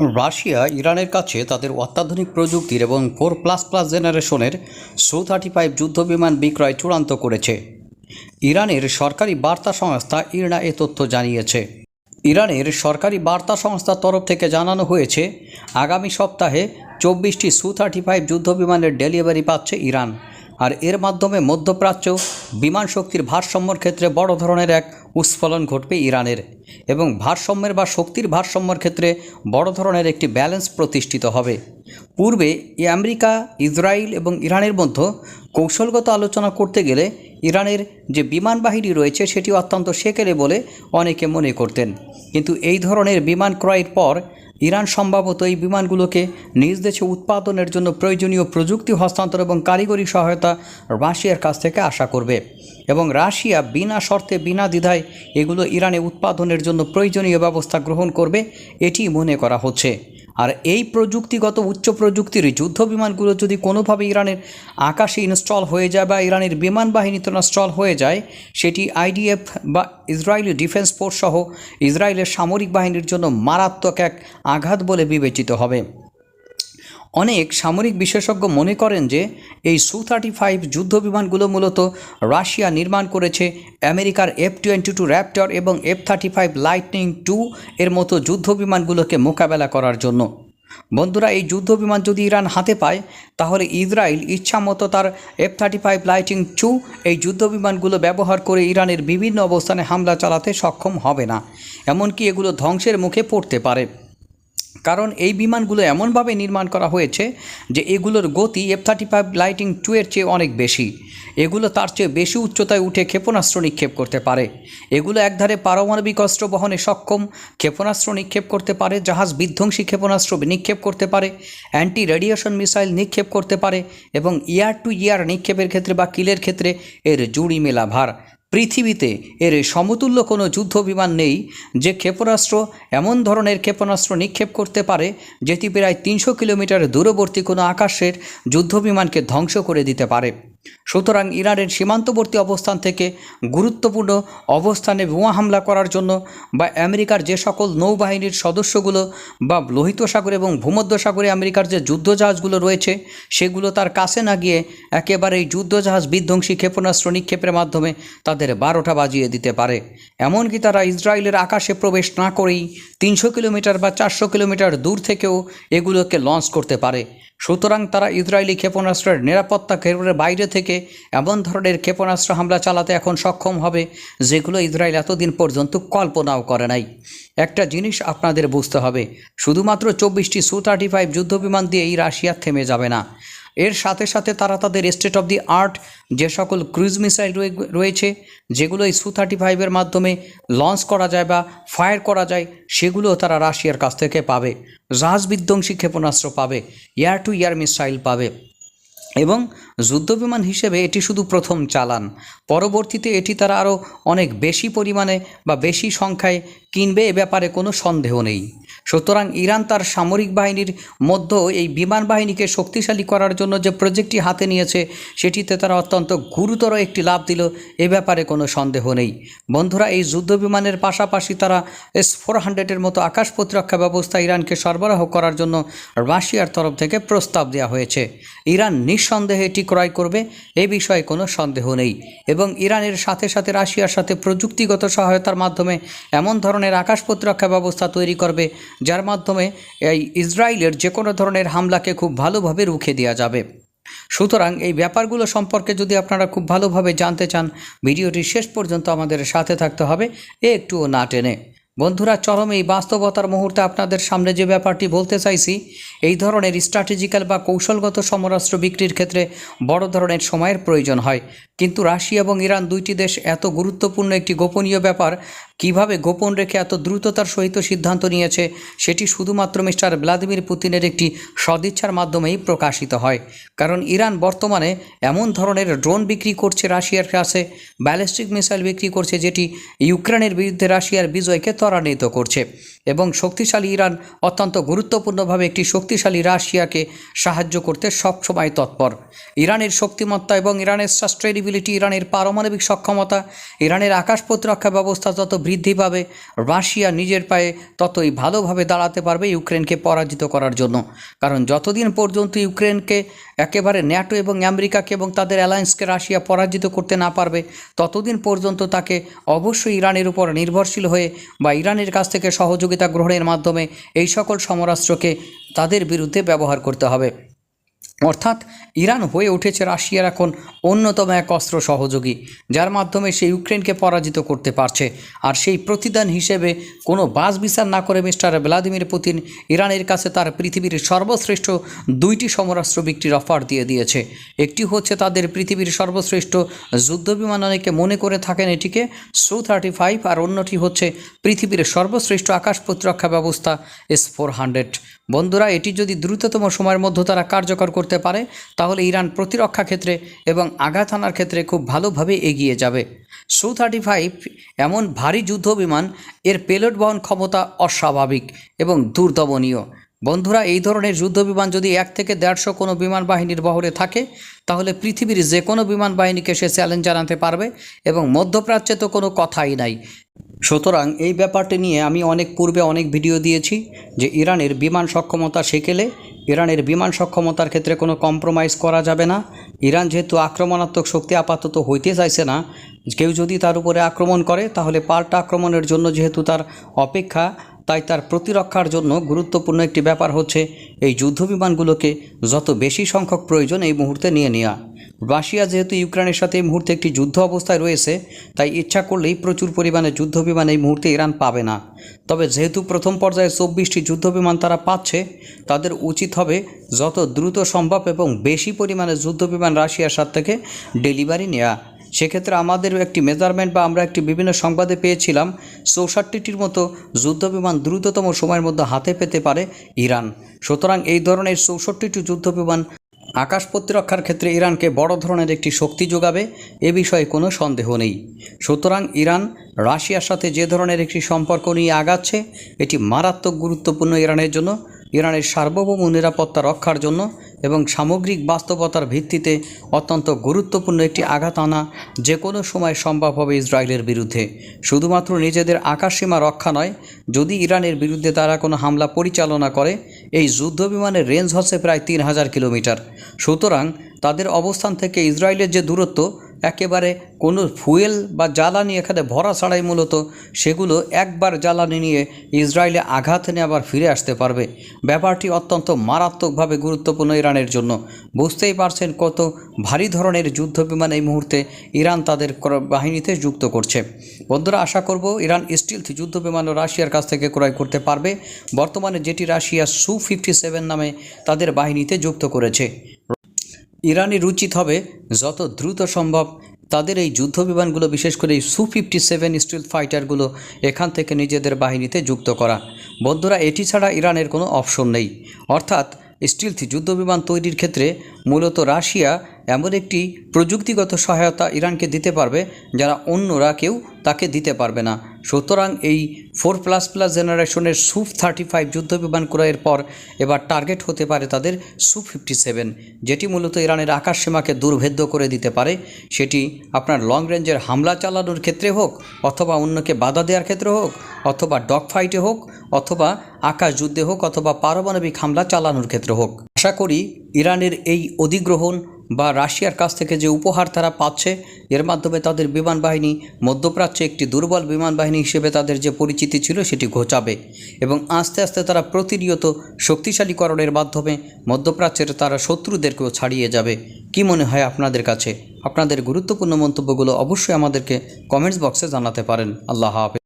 Russia ইরানের কাছে তাদের অত্যাধুনিক প্রযুক্তির এবং ফোর প্লাস প্লাস জেনারেশনের সু থার্টি ফাইভ যুদ্ধবিমান বিক্রয় চূড়ান্ত করেছে। ইরানের সরকারি বার্তা সংস্থা ইরনা এ তথ্য জানিয়েছে। ইরানের সরকারি বার্তা সংস্থার তরফ থেকে জানানো হয়েছে, আগামী সপ্তাহে চব্বিশটি সু থার্টি ফাইভ যুদ্ধবিমানের ডেলিভারি পাচ্ছে ইরান। আর এর মাধ্যমে মধ্যপ্রাচ্য বিমান শক্তির ভারসাম্যর ক্ষেত্রে বড় ধরনের এক উস্ফলন ঘটবে ইরানের এবং ভারসাম্যের বা শক্তির ভারসাম্যর ক্ষেত্রে বড় ধরনের একটি ব্যালেন্স প্রতিষ্ঠিত হবে। পূর্বে আমেরিকা, ইসরায়েল এবং ইরানের মধ্যে কৌশলগত আলোচনা করতে গেলে ইরানের যে বিমান বাহিনী রয়েছে সেটি অত্যন্ত সেকেলে বলে অনেকে মনে করতেন। কিন্তু এই ধরনের বিমান ক্রয়ের পর ইরান সম্ভবত এই বিমানগুলোকে নিজ দেশে উৎপাদনের জন্য প্রয়োজনীয় প্রযুক্তি, হস্তান্তর এবং কারিগরি সহায়তা রাশিয়ার কাছ থেকে আশা করবে। এবং রাশিয়া বিনা শর্তে, বিনা দ্বিধায় এগুলো ইরানে উৎপাদনের জন্য প্রয়োজনীয় ব্যবস্থা গ্রহণ করবে এটি মনে করা হচ্ছে। আর এই প্রযুক্তিগত উচ্চ প্রযুক্তির যুদ্ধ বিমানগুলো যদি কোনোভাবে ইরানের আকাশে ইনস্টল হয়ে যায় বা ইরানের বিমান বাহিনীতে ইনস্টল হয়ে যায়, সেটি আইডিএফ বা ইসরায়েলি ডিফেন্স ফোর্স সহ ইসরায়েলের সামরিক বাহিনীর জন্য মারাত্মক এক আঘাত বলে বিবেচিত হবে। অনেক সামরিক বিশেষজ্ঞ মনে করেন যে এই সু থার্টি ফাইভ যুদ্ধ বিমানগুলো মূলত রাশিয়া নির্মাণ করেছে আমেরিকার এফ টোয়েন্টি টু র্যাপটর এবং F thirty five Lightning two এর মতো যুদ্ধ বিমানগুলোকে মোকাবেলা করার জন্য। বন্ধুরা, এই যুদ্ধ বিমান যদি ইরান হাতে পায়, তাহলে ইসরায়েল ইচ্ছামতো তার F thirty five Lightning two এই যুদ্ধ বিমানগুলো ব্যবহার করে ইরানের বিভিন্ন অবস্থানে হামলা চালাতে সক্ষম হবে না, এমনকি এগুলো ধ্বংসের মুখে পড়তে পারে। কারণ এই বিমানগুলো এমনভাবে নির্মাণ করা হয়েছে যে এগুলোর গতি F thirty five Lightning two এর চেয়ে অনেক বেশি। এগুলো তার চেয়ে বেশি উচ্চতায় উঠে ক্ষেপণাস্ত্র নিক্ষেপ করতে পারে। এগুলো একধারে পারমাণবিক অস্ত্র বহনে সক্ষম, ক্ষেপণাস্ত্র নিক্ষেপ করতে পারে, জাহাজ বিধ্বংসী ক্ষেপণাস্ত্র নিক্ষেপ করতে পারে অ্যান্টি রেডিয়েশন মিসাইল নিক্ষেপ করতে পারে এবং ইয়ার টু ইয়ার নিক্ষেপের ক্ষেত্রে বা কিলের ক্ষেত্রে এর জুড়ি মেলা ভার পৃথিবীতে এর সমতুল্য কোনো যুদ্ধ বিমান নেই যে ক্ষেপণাস্ত্র এমন ধরনের ক্ষেপণাস্ত্র নিক্ষেপ করতে পারে, যেটি প্রায় তিনশো কিলোমিটার দূরবর্তী কোনো আকাশের যুদ্ধ বিমানকে ধ্বংস করে দিতে পারে। সুতরাং ইরানের সীমান্তবর্তী অবস্থান থেকে গুরুত্বপূর্ণ অবস্থানে বোমা হামলা করার জন্য বা আমেরিকার যে সকল নৌবাহিনীর সদস্যগুলো বা লোহিত সাগর এবং ভূমধ্য সাগরে আমেরিকার যে যুদ্ধজাহাজগুলো রয়েছে, সেগুলো তার কাছে না গিয়ে একেবারে এই যুদ্ধজাহাজ বিধ্বংসী ক্ষেপণাস্ত্র নিক্ষেপের মাধ্যমে তাদের বারোটা বাজিয়ে দিতে পারে। এমনকি তারা ইসরায়েলের আকাশে প্রবেশ না করেই তিনশো কিলোমিটার বা চারশো কিলোমিটার দূর থেকেও এগুলোকে লঞ্চ করতে পারে। সুতরাং তারা ইসরায়েলি ক্ষেপণাস্ত্রের নিরাপত্তা কেন্দ্রের বাইরে থেকে এমন ধরনের ক্ষেপণাস্ত্র হামলা চালাতে এখন সক্ষম হবে, যেগুলো ইসরায়েল এতদিন পর্যন্ত কল্পনাও করে নাই। একটা জিনিস আপনাদের বুঝতে হবে, শুধুমাত্র চব্বিশটি সু থার্টি ফাইভ যুদ্ধবিমান দিয়ে এই রাশিয়া থেমে যাবে না। এর সাথে সাথে তারা তাদের স্টেট অফ দি আর্ট যে সকল ক্রুজ মিসাইল রয়েছে, যেগুলো এই সু থার্টি ফাইভের মাধ্যমে লঞ্চ করা যায় বা ফায়ার করা যায় সেগুলো তারা রাশিয়ার কাছ থেকে পাবে। জাহাজ বিধ্বংসী ক্ষেপণাস্ত্র পাবে এয়ার টু এয়ার মিসাইল পাবে। এবং যুদ্ধবিমান হিসেবে এটি শুধু প্রথম চালান। পরবর্তীতে এটি তারা আরও অনেক বেশি পরিমাণে বা বেশি সংখ্যায় কিনবে এ ব্যাপারে কোনো সন্দেহ নেই। সুতরাং ইরান তার সামরিক বাহিনীর মধ্যেও এই বিমান বাহিনীকে শক্তিশালী করার জন্য যে প্রজেক্টটি হাতে নিয়েছে, সেটিতে তারা অত্যন্ত গুরুতর একটি লাভ দিল। এ ব্যাপারে কোনো সন্দেহ নেই। বন্ধুরা, এই যুদ্ধ বিমানের পাশাপাশি তারা এস ফোর হান্ড্রেডের মতো আকাশ প্রতিরক্ষা ব্যবস্থা ইরানকে সরবরাহ করার জন্য রাশিয়ার তরফ থেকে প্রস্তাব দেওয়া হয়েছে। ইরান নিঃসন্দেহে এটি ক্রয় করবে, এ বিষয়ে কোনো সন্দেহ নেই। এবং ইরানের সাথে সাথে রাশিয়ার সাথে প্রযুক্তিগত সহায়তার মাধ্যমে এমন ধরনের আকাশ প্রতিরক্ষা ব্যবস্থা তৈরি করবে যার মাধ্যমে এই ইসরায়েলের যে কোনো ধরনের হামলাকে খুব ভালোভাবে রুখে দেওয়া যাবে। সুতরাং এই ব্যাপারগুলো সম্পর্কে যদি আপনারা খুব ভালোভাবে জানতে চান, ভিডিওটি শেষ পর্যন্ত আমাদের সাথে থাকতে হবে, এ একটুও না টেনে। বন্ধুরা, চরম এই বাস্তবতার মুহূর্তে আপনাদের সামনে যে ব্যাপারটি বলতে চাইছি, এই ধরনের স্ট্র্যাটেজিক্যাল বা কৌশলগত সমরাস্ত্র বিক্রির ক্ষেত্রে বড় ধরনের সময়ের প্রয়োজন হয়। কিন্তু রাশিয়া এবং ইরান দুইটি দেশ এত গুরুত্বপূর্ণ একটি গোপনীয় ব্যাপার কীভাবে গোপন রেখে এত দ্রুততার সহিত সিদ্ধান্ত নিয়েছে, সেটি শুধুমাত্র মিস্টার ভ্লাদিমির পুতিনের একটি সদিচ্ছার মাধ্যমেই প্রকাশিত হয়। কারণ ইরান বর্তমানে এমন ধরনের ড্রোন বিক্রি করছে রাশিয়ার কাছে, ব্যালিস্টিক মিসাইল বিক্রি করছে যেটি ইউক্রেনের বিরুদ্ধে রাশিয়ার বিজয়কে ত্বরান্বিত করছে। এবং শক্তিশালী ইরান অত্যন্ত গুরুত্বপূর্ণভাবে একটি শক্তিশালী রাশিয়াকে সাহায্য করতে সবসময় তৎপর। ইরানের শক্তিমত্তা এবং ইরানের সাস্টেনেবিলিটি ইরানের পারমাণবিক সক্ষমতা, ইরানের আকাশ প্রতিরক্ষা ব্যবস্থা যত বৃদ্ধি পাবে। রাশিয়া নিজের পায়ে ততই ভালোভাবে দাঁড়াতে পারবে ইউক্রেনকে পরাজিত করার জন্য। কারণ যতদিন পর্যন্ত ইউক্রেনকে একেবারে ন্যাটো এবং আমেরিকাকে এবং তাদের অ্যালায়েন্সকে রাশিয়া পরাজিত করতে না পারবে, ততদিন পর্যন্ত তাকে অবশ্যই ইরানের উপর নির্ভরশীল হয়ে বা ইরানের কাছ থেকে সহযোগিতা গ্রহণের মাধ্যমে এই সকল সমরাস্ত্রকে তাদের বিরুদ্ধে ব্যবহার করতে হবে। অর্থাৎ ইরান হয়ে উঠেছে রাশিয়ার এখন অন্যতম এক অস্ত্র সহযোগী, যার মাধ্যমে সে ইউক্রেনকে পরাজিত করতে পারছে। আর সেই প্রতিদান হিসেবে কোনো বাস বিচার না করে মিস্টার ভ্লাদিমির পুতিন ইরানের কাছে তার পৃথিবীর সর্বশ্রেষ্ঠ দুইটি সমরাস্ত্র বিক্রির অফার দিয়ে দিয়েছে। একটি হচ্ছে তাদের পৃথিবীর সর্বশ্রেষ্ঠ যুদ্ধবিমান অনেকে মনে করে থাকেন এটিকে সু থার্টি ফাইভ, আর অন্যটি হচ্ছে পৃথিবীর সর্বশ্রেষ্ঠ আকাশ প্রতিরক্ষা ব্যবস্থা এস ফোর হান্ড্রেড। বন্ধুরা, এটি যদি দ্রুততম সময়ের মধ্যে তারা কার্যকর করতে পারে, তাহলে ইরান প্রতিরক্ষা ক্ষেত্রে এবং আঘাত হানার ক্ষেত্রে খুব ভালোভাবে এগিয়ে যাবে। সু থার্টি ফাইভ এমন ভারী যুদ্ধ বিমান, এর পেলোড বহন ক্ষমতা অস্বাভাবিক এবং দুর্দমনীয়। বন্ধুরা, এই ধরনের যুদ্ধ বিমান যদি এক থেকে দেড়শো কোনো বিমান বাহিনীর বহরে থাকে, তাহলে পৃথিবীর যে কোনো বিমান বাহিনীকে সে চ্যালেঞ্জ জানাতে পারবে এবং মধ্যপ্রাচ্যে তো কোনো কথাই নাই। সুতরাং এই ব্যাপারটি নিয়ে আমি অনেক পূর্বে অনেক ভিডিও দিয়েছি যে ইরানের বিমান সক্ষমতা সেকেলে ইরানের বিমান সক্ষমতার ক্ষেত্রে কোনো কম্প্রোমাইজ করা যাবে না। ইরান যেহেতু আক্রমণাত্মক শক্তি আপাতত হইতে চাইছে না, কেউ যদি তার উপরে আক্রমণ করে, তাহলে পাল্টা আক্রমণের জন্য যেহেতু তার অপেক্ষা তাই তার প্রতিরক্ষার জন্য গুরুত্বপূর্ণ একটি ব্যাপার হচ্ছে, এই যুদ্ধবিমানগুলোকে যত বেশি সংখ্যক প্রয়োজন এই মুহূর্তে নিয়ে নেওয়া রাশিয়া যেহেতু ইউক্রেনের সাথে এই মুহূর্তে একটি যুদ্ধ অবস্থায় রয়েছে, তাই ইচ্ছা করলেই প্রচুর পরিমাণে যুদ্ধবিমান এই মুহূর্তে ইরান পাবে না। তবে যেহেতু প্রথম পর্যায়ে চব্বিশটি যুদ্ধবিমান তারা পাচ্ছে, তাদের উচিত হবে যত দ্রুত সম্ভব এবং বেশি পরিমাণে যুদ্ধবিমান রাশিয়ার সাথ থেকে ডেলিভারি নেওয়া সেক্ষেত্রে আমাদের একটি মেজারমেন্ট বা আমরা একটি বিভিন্ন সংবাদে পেয়েছিলাম, চৌষট্টিটির মতো যুদ্ধবিমান দ্রুততম সময়ের মধ্যে হাতে পেতে পারে ইরান। সুতরাং এই ধরনের চৌষট্টিটি যুদ্ধবিমান আকাশ প্রতিরক্ষার ক্ষেত্রে ইরানকে বড় ধরনের একটি শক্তি যোগাবে, এ বিষয়ে কোনো সন্দেহ নেই। সুতরাং ইরান রাশিয়ার সাথে যে ধরনের একটি সম্পর্ক নিয়ে আগাচ্ছে, এটি মারাত্মক গুরুত্বপূর্ণ ইরানের জন্য, ইরানের সার্বভৌম নিরাপত্তা রক্ষার জন্য এবং সামগ্রিক বাস্তবতার ভিত্তিতে অত্যন্ত গুরুত্বপূর্ণ একটি আঘাত আনা যে কোনো সময় সম্ভব হবে ইসরায়েলের বিরুদ্ধে। শুধুমাত্র নিজেদের আকাশসীমা রক্ষা নয়, যদি ইরানের বিরুদ্ধে তারা কোনো হামলা পরিচালনা করে, এই যুদ্ধবিমানের রেঞ্জ হচ্ছে প্রায় তিন হাজার কিলোমিটার। সুতরাং তাদের অবস্থান থেকে ইসরায়েলের যে দূরত্ব একেবারে কোনো ফুয়েল বা জ্বালানি এখানে ভরা ছাড়াই মূলত সেগুলো একবার জ্বালানি নিয়ে ইসরায়েলে আঘাত নিয়ে আবার ফিরে আসতে পারবে। ব্যাপারটি অত্যন্ত মারাত্মকভাবে গুরুত্বপূর্ণ ইরানের জন্য। বুঝতেই পারছেন কত ভারী ধরনের যুদ্ধ বিমান এই মুহূর্তে ইরান তাদের বাহিনীতে যুক্ত করছে। বন্ধুরা, আশা করব ইরান স্টিলথ যুদ্ধ বিমানও রাশিয়ার কাছ থেকে ক্রয় করতে পারবে। বর্তমানে যেটি রাশিয়া সু ফিফটি সেভেন নামে তাদের বাহিনীতে যুক্ত করেছে। ইরানের উচিত হবে যত দ্রুত সম্ভব। তাদের এই যুদ্ধ বিমানগুলো বিশেষ করে এই সু ফিফটি সেভেন স্টিল ফাইটারগুলো এখান থেকে নিজেদের বাহিনীতে যুক্ত করা। বন্ধুরা, এটি ছাড়া ইরানের কোনো অপশন নেই। অর্থাৎ, স্টিলথ যুদ্ধ বিমান তৈরির ক্ষেত্রে মূলত রাশিয়া এমন একটি প্রযুক্তিগত সহায়তা ইরানকে দিতে পারবে, যারা অন্যরা কেউ তাকে দিতে পারবে না। সুতরাং এই ফোর প্লাস প্লাস জেনারেশনের সুফ থার্টি ফাইভ যুদ্ধবিমান ক্রয়ের পর এবার টার্গেট হতে পারে তাদের সু ফিফটি সেভেন, যেটি মূলত ইরানের আকাশ সীমাকে দুর্ভেদ্য করে দিতে পারে। সেটি আপনার লং রেঞ্জের হামলা চালানোর ক্ষেত্রে হোক, অথবা অন্যকে বাধা দেওয়ার ক্ষেত্রে হোক, অথবা ডগ ফাইটে হোক, অথবা আকাশ যুদ্ধে হোক, অথবা পারমাণবিক হামলা চালানোর ক্ষেত্রে হোক। আশা করি ইরানের এই অধিগ্রহণ বা রাশিয়ার কাছ থেকে যে উপহার তারা পাচ্ছে, এর মাধ্যমে তাদের বিমান বাহিনী, মধ্যপ্রাচ্যে একটি দুর্বল বিমান বাহিনী হিসেবে তাদের যে পরিচিতি ছিল সেটি ঘোচাবে এবং আস্তে আস্তে তারা প্রতিনিয়ত শক্তিশালীকরণের মাধ্যমে মধ্যপ্রাচ্যের তারা শত্রুদেরকেও ছাড়িয়ে যাবে। কি মনে হয় আপনাদের কাছে? আপনাদের গুরুত্বপূর্ণ মন্তব্যগুলো অবশ্যই আমাদেরকে কমেন্টস বক্সে জানাতে পারেন। আল্লাহ হাফেজ।